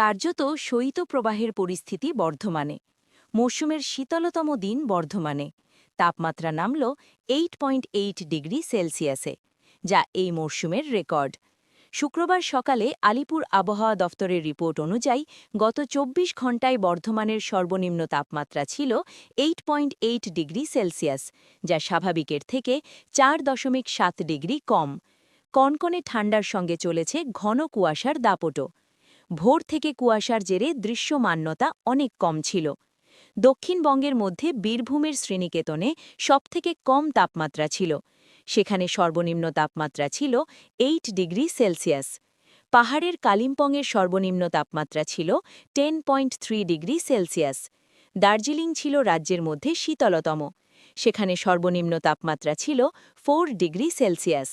কার্যত শৈত্যপ্রবাহের পরিস্থিতি বর্ধমানে। মৌসুমের শীতলতম দিন বর্ধমানে। তাপমাত্রা নামল এইট পয়েন্ট এইট ডিগ্রি সেলসিয়াসে, যা এই মরশুমের রেকর্ড। শুক্রবার সকালে আলিপুর আবহাওয়া দফতরের রিপোর্ট অনুযায়ী গত ২৪ ঘণ্টায় বর্ধমানের সর্বনিম্ন তাপমাত্রা ছিল eight point eight degree celsius, যা স্বাভাবিকের থেকে চার দশমিক সাত ডিগ্রি কম। কনকনে ঠান্ডার সঙ্গে চলেছে ঘন কুয়াশার দাপটও। ভোর থেকে কুয়াশার জেরে দৃশ্যমান্যতা অনেক কম ছিল। দক্ষিণবঙ্গের মধ্যে বীরভূমের শ্রেণীকেতনে সবথেকে কম তাপমাত্রা ছিল। সেখানে সর্বনিম্ন তাপমাত্রা ছিল এইট ডিগ্রি সেলসিয়াস। পাহাড়ের কালিম্পংয়ের সর্বনিম্ন তাপমাত্রা ছিল ten point three degree celsius. Darjeeling ছিল রাজ্যের মধ্যে শীতলতম। সেখানে সর্বনিম্ন তাপমাত্রা ছিল ফোর ডিগ্রি সেলসিয়াস।